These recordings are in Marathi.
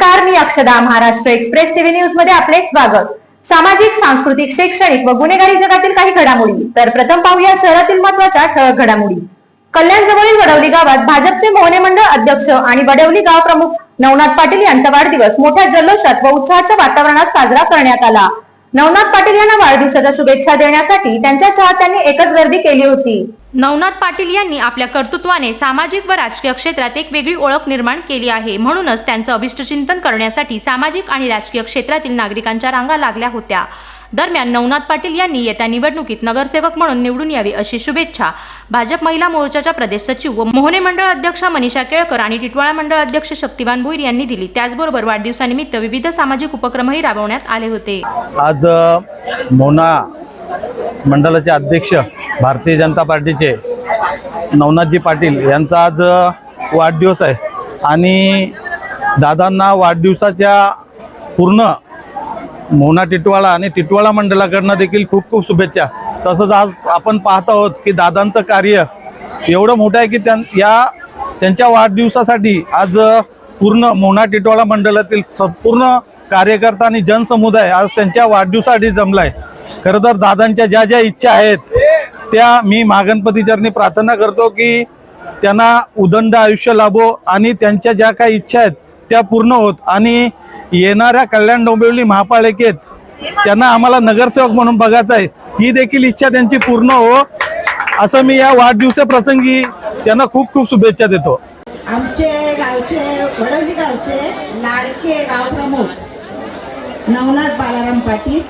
नमस्कार मी अक्षदा महाराष्ट्र एक्सप्रेस टीव्ही न्यूजमध्ये आपले स्वागत. सामाजिक सांस्कृतिक शैक्षणिक व गुन्हेगारी जगातील काही घडामोडी. तर प्रथम पाहूया शहरातील महत्त्वाच्या ठळक घडामोडी. कल्याण जवळील वडवली गावात भाजपचे मोहने मंडळ अध्यक्ष आणि वडवली गाव प्रमुख नवनाथ पाटील यांचा वाढदिवस मोठ्या जल्लोषात व उत्साहाच्या वातावरणात साजरा करण्यात आला. नवनाथ पाटील यांना वाढदिवसाच्या शुभेच्छा देण्यासाठी त्यांच्या चाहत्यांनी एकच गर्दी केली होती. नवनाथ पाटील यांनी आपल्या कर्तृत्वाने सामाजिक व राजकीय क्षेत्रात एक वेगळी ओळख निर्माण केली आहे. म्हणूनच त्यांचं अभिष्टचिंतन करण्यासाठी सामाजिक आणि राजकीय क्षेत्रातील नागरिकांच्या रांगा लागल्या होत्या. दरम्यान नवनाथ पाटील यांनी येत्या निवडणुकीत नगरसेवक म्हणून निवडून यावे अशी शुभेच्छा भाजप महिला मोर्चाच्या प्रदेश सचिव व मोहने मंडळ अध्यक्षा मनीषा केळकर आणि टिटवाळा मंडळ अध्यक्ष शक्तिवान भोईर यांनी दिली. त्याचबरोबर वाढदिवसानिमित्त विविध सामाजिक उपक्रमही राबवण्यात आले होते. आज मोना मंडळाचे अध्यक्ष भारतीय जनता पार्टीचे नवनाथजी पाटील यांचा आज वाढदिवस आहे. आणि दादांना वाढदिवसाच्या पूर्ण मोना टिटवाळा आणि टिटवाळा मंडळाकडनं देखील खूप खूप शुभेच्छा. तसंच आज आपण पाहत आहोत की दादांचं कार्य एवढं मोठं आहे की त्यां या त्यांच्या वाढदिवसासाठी आज पूर्ण मोना टिटवाळा मंडळातील संपूर्ण कार्यकर्ता आणि जनसमुदाय आज त्यांच्या वाढदिवसासाठी जमलाय. खरं तर दादांच्या ज्या ज्या इच्छा आहेत त्या मी महागणपती चरणी प्रार्थना करतो की त्यांना उदंड आयुष्य लाभो आणि त्यांच्या ज्या काही इच्छा आहेत त्या पूर्ण होत. आणि येणाऱ्या कल्याण डोंबिवली महापालिकेत त्यांना आम्हाला नगरसेवक म्हणून बघायचं आहे. ही देखील इच्छा त्यांची पूर्ण हो असं मी या वाढदिवसा प्रसंगी त्यांना खूप खूप शुभेच्छा देतो. आमचे गावचे वडवली गावचे लाडके गावप्रमुख नवनाथ बालाराम पाटील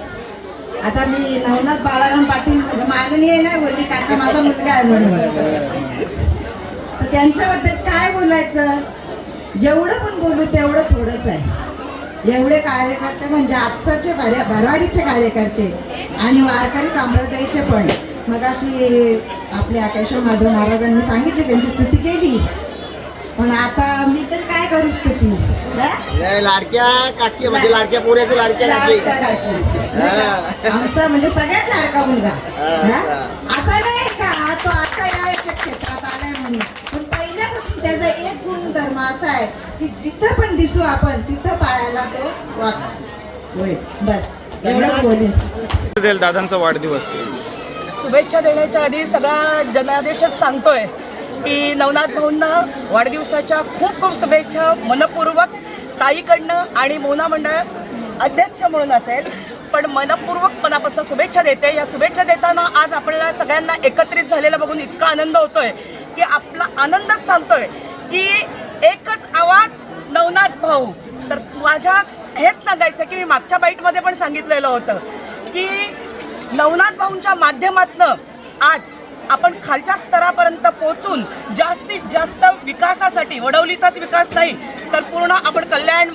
आता मी नवनाथ बालाराम पाटील म्हणजे माननीय नाही बोलली का आता माझा मुलगा आहे म्हणून. तर त्यांच्याबद्दल काय बोलायचं? जेवढं पण बोलू तेवढं थोडंच आहे. एवढे कार्यकर्ते म्हणजे आत्ताचे भरा भरारीचे कार्यकर्ते आणि वारकरी संप्रदायाचे पण. मग अशी आपल्या आकाशव माधव महाराजांनी सांगितले त्यांची स्तुती केली. पण आता मी तर काय करू? लय लाडक्या काकी म्हणजे लाडक्या पोऱ्याचं लाडक्या काकी. आमचा म्हणजे सगळ्यात लाडका मुलगा. हा? असा नाही का? तो आता या याच्या क्षेत्रात आलाय म्हणून. पण पहिल्यापासून त्याचा एक गुणधर्म असा आहे की जिथं पण दिसू आपण तिथं पायाला तो होय. बस. एवढंच दादांचा वाढदिवस. शुभेच्छा देण्याच्या आधी सगळा जनादेशच सांगतोय. की नवनाथ भाऊंना वाढदिवसाच्या खूप खूप शुभेच्छा मनपूर्वक ताईकडनं आणि मोना मंडळ अध्यक्ष म्हणून असेल. पण मनपूर्वक मनापासून शुभेच्छा देते. या शुभेच्छा देताना आज आपल्याला सगळ्यांना एकत्रित झालेला बघून इतका आनंद होतोय की आपला आनंदच सांगतोय की एकच आवाज नवनाथ भाऊ. तर माझ्या हेच सांगायचं की मी मागच्या बाईटमध्ये पण सांगितलेलं होतं की नवनाथ भाऊंच्या माध्यमातनं आज आपण खालच्या स्तरापर्यंत पोहोचून जास्तीत जास्त विकासासाठी वडवलीचाच विकास नाही तर पूर्ण आपण कल्याण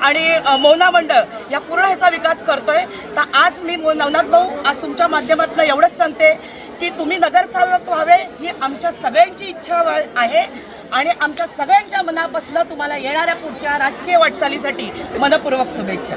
आणि मौना मंडळ या पूर्ण ह्याचा विकास करतोय. तर आज मी मो- नवनाथ भाऊ आज तुमच्या माध्यमातून एवढंच सांगते की तुम्ही नगरसेवक व्हावे ही आमच्या सगळ्यांची इच्छा वा- आहे. आणि आमच्या सगळ्यांच्या मनापासून तुम्हाला येणाऱ्या पुढच्या राजकीय वाटचालीसाठी मनपूर्वक शुभेच्छा.